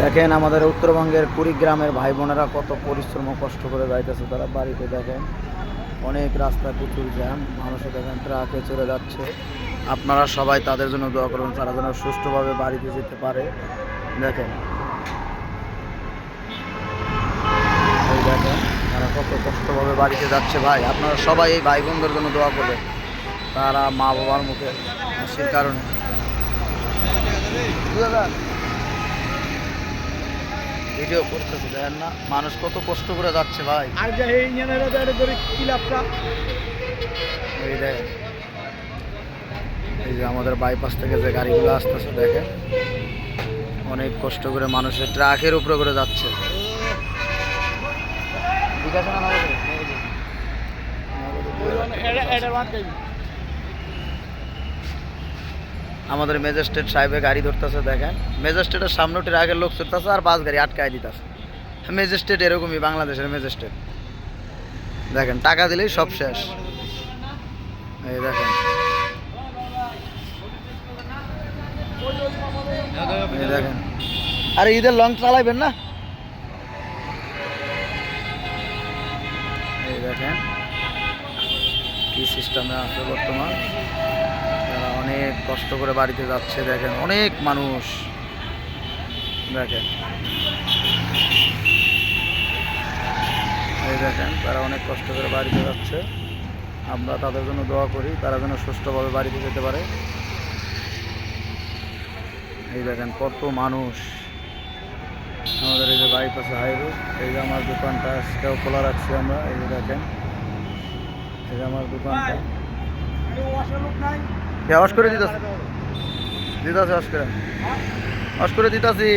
দেখেন আমাদের উত্তরবঙ্গের কুড়িগ্রামের ভাই বোনেরা কত পরিশ্রম কষ্ট করে যাইতেছে তারা বাড়িতে দেখেন। অনেক রাস্তা, প্রচুর জ্যাম মানুষে দেখেন ট্রাকে চলে যাচ্ছে। আপনারা সবাই তাদের জন্য দোয়া করুন তারা যেন সুষ্ঠুভাবে বাড়িতে যেতে পারে। দেখেন। দেখেন, তারা কত কষ্টভাবে বাড়িতে যাচ্ছে ভাই। আপনারা সবাই এই ভাই বোনদের জন্য দোয়া করবেন। তারা মা বাবার মুখে হাসির কারণে। ভিডিও করতেছি দেখেন না। মানুষ কত কষ্ট করে যাচ্ছে ভাই। আর যে এই ইঞ্জিনের ওদের ধরে কিলাপটা এই দেখেন। এই যে আমাদের বাইপাস থেকে যে গাড়িগুলো আসতেছে দেখেন। অনেক কষ্ট করে মানুষের ট্রাকের উপরে করে যাচ্ছে। বিকাশে আমাদের ম্যাজিস্ট্রেট সাহেবে গাড়ি ধরতেছে, দেখেন। ম্যাজিস্ট্রেটের সামনে ট্রাকের লোক ছুটতেছে আর বাস গাড়ি আটকায় দিতেছে। ম্যাজিস্ট্রেট এরকমই বাংলাদেশের ম্যাজিস্ট্রেট। দেখেন, টাকা দিলেই সব শেষ। এই দেখেন। দেখেন। আরে ঈদের লং চালাইবেন না? এই দেখেন, কি সিস্টেমে আছে বর্তমান। অনেক কষ্ট করে বাড়িতে যাচ্ছে, দেখেন অনেক মানুষ। দেখেন। এই দেখেন, তারা অনেক কষ্ট করে বাড়িতে যাচ্ছে। আমরা তাদের জন্য দোয়া করি, তারা যেন সুস্থভাবে বাড়িতে যেতে পারে। এই দেখেন, কত মানুষ। আমাদের এই যে বাইপাসে হাইরোড এই যে আমার দোকানটা আজকেও খোলা রাখছি আমরা, এই যে দেখেন। এই যে আমার দোকানটা। লোক নাই করে দিতেছে। দিতেছে ওয়াশ করে। ওয়াশ করে দিতেছি।